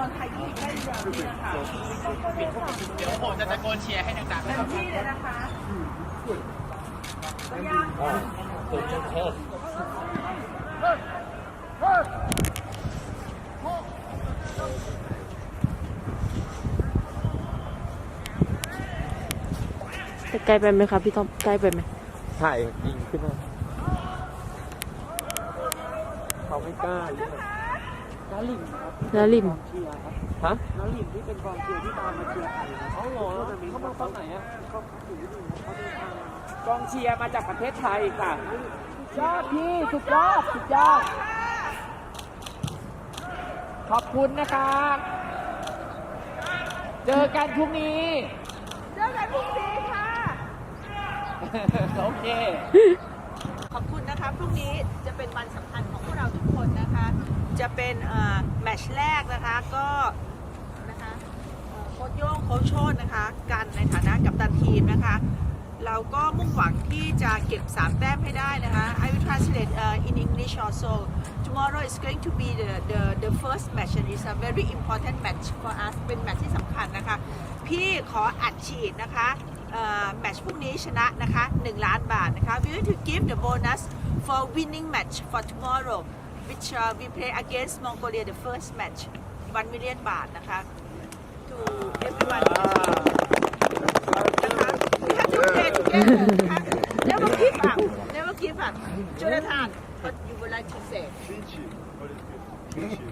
บอลไทยที่ได้ดีกว่านี้นะคะเดี๋ยวผมจะตะโกนเชียร์ให้ดังๆเต็มที่เลยนะคะพยายามจะไกลไปไหมคะพี่ต้อมไกลไปไหมใช่ยิงขึ้นมาเขาไม่กล้ายิง น้าหลิมครับแล้วริมเชียร์ครับฮะน้าหลิมที่เป็นกองเชียร์ที่ตามมาเชียร์ไทยนะเขาหรอเขามาตอนไหนอะเขาถืออยู่เขาเดินทางกองเชียร์มาจากประเทศไทยค่ะยอดพี่สุดยอดสุดยอดขอบคุณนะครับ เจอกันพรุ่งนี้ เจอกันพรุ่งนี้ค่ะ โอเค ขอบคุณนะคะพรุ่งนี้จะเป็นวันสำคัญ จะเป็นแมชแรกนะคะก็นะคะโค้ชโย่งโค้ชโชตนะคะกันในฐานะกัปตันทีมนะคะ เราก็มุ่งหวังที่จะเก็บ 3 แต้มให้ได้นะคะ I will translate uh, in English also tomorrow is going to be the the the first match and it's a very important match for us เป็นแมตช์ที่สำคัญนะคะ พี่ขออัดฉีดนะคะแมตช์พรุ่งนี้ชนะนะคะ 1 ล้านบาทนะคะ we want to give the bonus for winning match for tomorrow which uh, we play against Mongolia the first match 1 million บาทนะคะ to everyone นะคะ we have to play together นะคะ never give up never give up Jonathan what you would like to say Vinci. What is good? Vinci.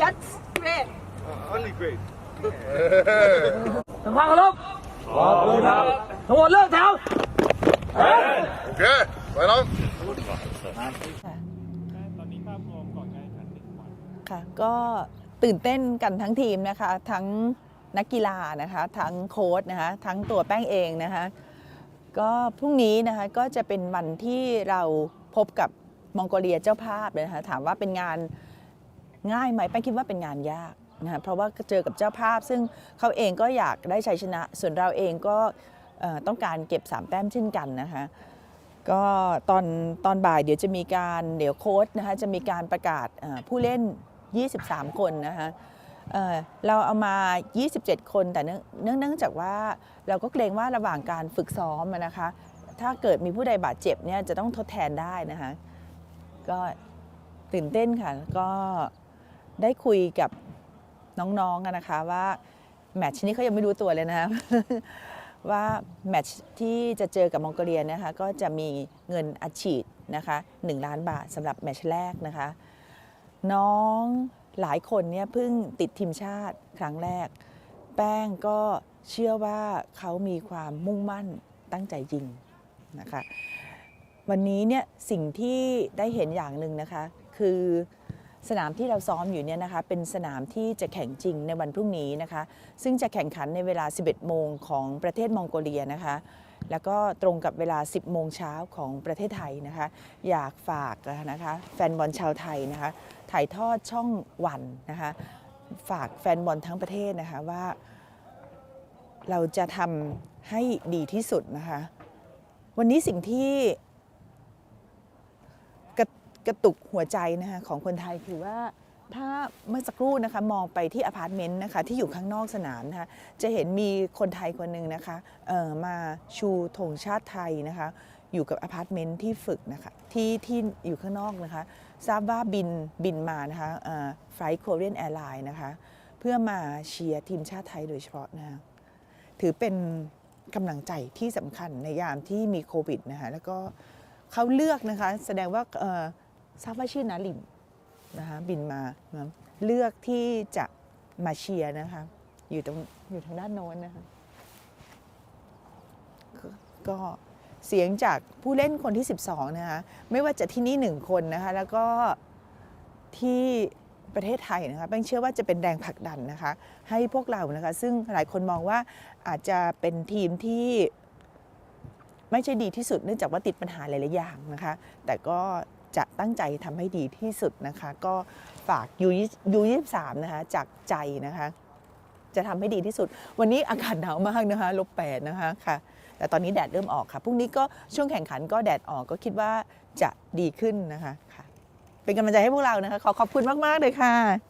that's great Uh, only great. ทางความเคารพขอบคุณครับทั้งหมดเลิกแถว Okay, right on. ค่ ะก็ตื่นเต้นกันทั้งทีมนะคะ ทั้งนักกีฬานะคะทั้งโค้ชนะคะทั้งตัวแป้งเองนะคะก็พรุ่งนี้นะคะก็จะเป็นวันที่เราพบกับมองโกเลียเจ้าภาพเลยนะคะถามว่าเป็นงานง่ายไหมแป้งคิดว่าเป็นงานยากนะคะเพราะว่าเจอกับเจ้าภาพ ซึ่งเขาเองก็อยากได้ชัยชนะ ส่วนเราเองก็ต้องการเก็บ3แต้มเช่นกันนะคะก็ตอนตอนบ่ายเดี๋ยวจะมีการเดี๋ยวโค้ชนะคะจะมีการประกาศผู้เล่น 23 คนนะคะเเราเอามา 27 คนแต่เนื่องเนื่องจากว่าเราก็เกรงว่าระหว่างการฝึกซ้อมนะคะ ถ้าเกิดมีผู้ใดบาดเจ็บเนี่ยจะต้องทดแทนได้นะคะก็ตื่นเต้นค่ะก็ได้คุยกับน้องๆอะนะคะว่าแมตช์นี้เขายังไม่รู้ตัวเลยนะคะว่าแมตช์ที่จะเจอกับมองโกเลียนะคะก็จะมีเงินอัดฉีดนะคะ1ล้านบาทสำหรับแมตช์แรกนะคะ น้องหลายคนเนี่ยเพิ่งติดทีมชาติครั้งแรก แป้งก็เชื่อว่าเขามีความมุ่งมั่นตั้งใจจริงนะคะวันนี้เนี่ยสิ่งที่ได้เห็นอย่างหนึ่งนะคะ คือสนามที่เราซ้อมอยู่เนี่ยนะคะเป็นสนามที่จะแข่งจริงในวันพรุ่งนี้นะคะ ซึ่งจะแข่งขันในเวลา 11 โมงของประเทศมองโกเลียนะคะ แล้วก็ตรงกับเวลา 10 โมงเช้าของประเทศไทยนะคะ อยากฝากนะคะแฟนบอลชาวไทยนะคะถ่ายทอดช่องวันนะคะฝากแฟนบอลทั้งประเทศนะคะว่า เราจะทำให้ดีที่สุดนะคะ วันนี้สิ่งที่กระกระตุกหัวใจนะคะของคนไทยคือว่า ถ้าเมื่อสักครู่นะคะมองไปที่อพาร์ตเมนต์นะคะที่อยู่ข้างนอกสนามนะคะจะเห็นมีคนไทยคนหนึ่งนะคะเอ่อมาชูธงชาติไทยนะคะอยู่กับอพาร์ตเมนต์ที่ฝึกนะคะที่ที่อยู่ข้างนอกนะคะทราบว่าบินบินมานะคะไฟล์โคเรียนแอร์ไลน์นะคะเพื่อมาเชียร์ทีมชาติไทยโดยเฉพาะนะคะถือเป็นกำลังใจที่สำคัญในยามที่มีโควิดนะคะแล้วก็เขาเลือกนะคะแสดงว่าทราบว่าชื่อนาลิม นะคะบินมานะเลือกที่จะมาเชียร์นะคะอยู่ตรงอยู่ทางด้านโน้นนะคะก็เสียงจากผู้เล่นคนที่ 12 นะคะไม่ว่าจะที่นี่หนึ่งคนนะคะแล้วก็ที่ประเทศไทยนะคะแป้งเชื่อว่าจะเป็นแรงผลักดันนะคะ ให้พวกเรานะคะ ซึ่งหลายคนมองว่าอาจจะเป็นทีมที่ไม่ใช่ดีที่สุดเนื่องจากว่าติดปัญหาหลาย ๆ อย่างนะคะ แต่ก็ จะตั้งใจทำให้ดีที่สุดนะคะ ก็ฝากยูยูยี่สามนะคะจากใจนะคะ จะทำให้ดีที่สุด วันนี้อากาศหนาวมากนะคะลบแปดนะคะค่ะ แต่ตอนนี้แดดเริ่มออกค่ะพรุ่งนี้ก็ช่วงแข่งขันก็แดดออกก็คิดว่าจะดีขึ้นนะคะค่ะ เป็นกำลังใจให้พวกเรานะคะ ขอขอบคุณมาก ๆ เลยค่ะ